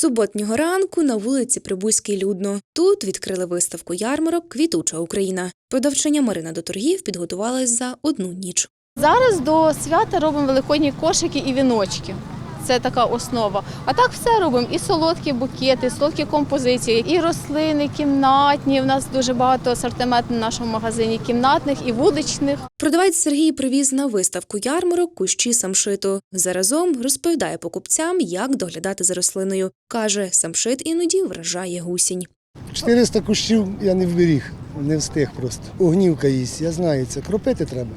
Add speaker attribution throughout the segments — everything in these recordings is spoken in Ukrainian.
Speaker 1: суботнього ранку на вулиці Прибузькій людно. Тут відкрили виставку ярмарок Квітуча Україна. Продавчиня Марина до торгів підготувалась за одну ніч.
Speaker 2: Зараз до свята робимо великодні кошики і віночки. Це така основа. А так все робимо: і солодкі букети, і солодкі композиції, і рослини кімнатні. У нас дуже багато асортименту в нашому магазині кімнатних і вуличних.
Speaker 1: Продавець Сергій привіз на виставку ярмарок кущі самшиту. Заразом розповідає покупцям, як доглядати за рослиною. Каже, самшит іноді вражає гусінь.
Speaker 3: 400 кущів я не вберіг, не встиг просто. Огнівка їсть, я знаю це. Кропити треба.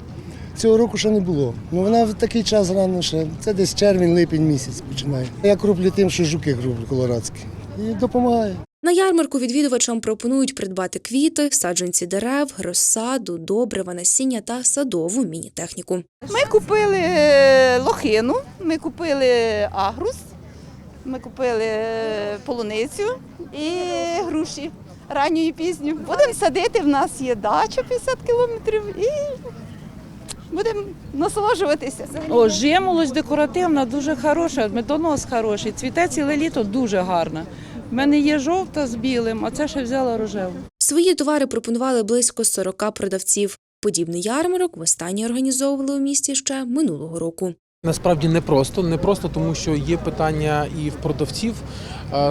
Speaker 3: Цього року ще не було. Ну вона в такий час рано ще. Це десь червень, липень місяць починає. Я кроплю тим, що жуки кроплю колорадські. І допомагає.
Speaker 1: На ярмарку відвідувачам пропонують придбати квіти, саджанці дерев, розсаду, добрива, насіння та садову міні-техніку.
Speaker 4: Ми купили е, лохину, ми купили агрус, ми купили е, полуницю і груші. Ранню і пізню. Будемо садити, в нас є дача 50 кілометрів і будемо насолоджуватися.
Speaker 5: О, жимолость декоративна, дуже хороша, медонос хороший, цвіте ціле літо дуже гарно. У мене є жовта з білим, а це ще взяла рожеву.
Speaker 1: Свої товари пропонували близько 40 продавців. Подібний ярмарок востаннє організовували у місті ще минулого року.
Speaker 6: Насправді не просто, не просто тому, що є питання і в продавців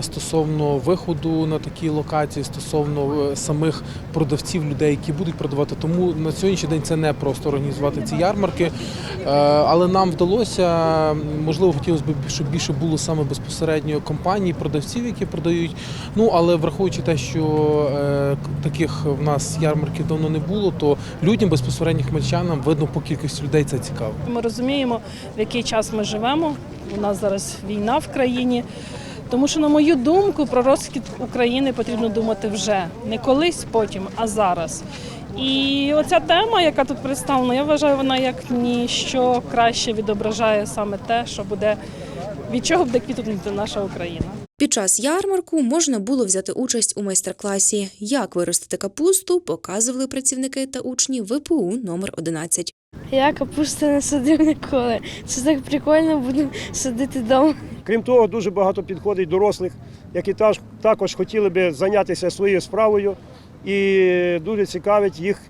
Speaker 6: стосовно виходу на такі локації, стосовно е, самих продавців, людей, які будуть продавати. Тому на сьогоднішній день це не просто організувати ці ярмарки. Е, Але нам вдалося, можливо, хотілося б, щоб більше було саме безпосередньо компаній, продавців, які продають. Ну але враховуючи те, що е, таких в нас ярмарків давно не було, то людям безпосередньо хмельчанам видно по кількості людей це цікаво.
Speaker 7: Ми розуміємо, в який час ми живемо. У нас зараз війна в країні. Тому що, на мою думку, про розквіт України потрібно думати вже не колись потім, а зараз. І оця тема, яка тут представлена, я вважаю, вона як ніщо краще відображає саме те, що буде від чого буде квітнути наша Україна.
Speaker 1: Під час ярмарку можна було взяти участь у майстер-класі Як виростити капусту показували працівники та учні ВПУ номер 11.
Speaker 8: Я капусту не садив ніколи. Це так прикольно, будемо садити вдома.
Speaker 9: Крім того, дуже багато підходить дорослих, які також хотіли би зайнятися своєю справою. І дуже цікавить їх,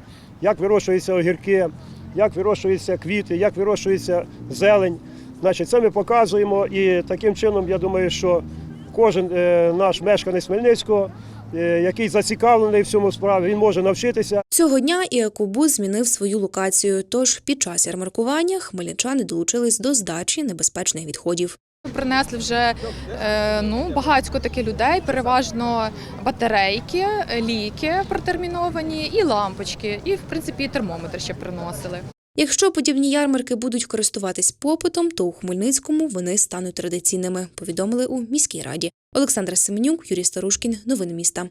Speaker 9: як вирощуються огірки, як вирощуються квіти, як вирощується зелень. Значить, це ми показуємо і таким чином, я думаю, що кожен е, наш мешканець Хмельницького, е, який зацікавлений в цьому справі, він може навчитися.
Speaker 1: Цього дня і екобус змінив свою локацію. Тож під час ярмаркування хмельничани долучились до здачі небезпечних відходів.
Speaker 10: Принесли вже е, ну багатько таких людей, переважно батарейки, ліки протерміновані і лампочки, і в принципі і термометр ще приносили.
Speaker 1: Якщо подібні ярмарки будуть користуватись попитом, то у Хмельницькому вони стануть традиційними. Повідомили у міській раді. Олександра Семенюк, Юрій Старушкін. Новини міста.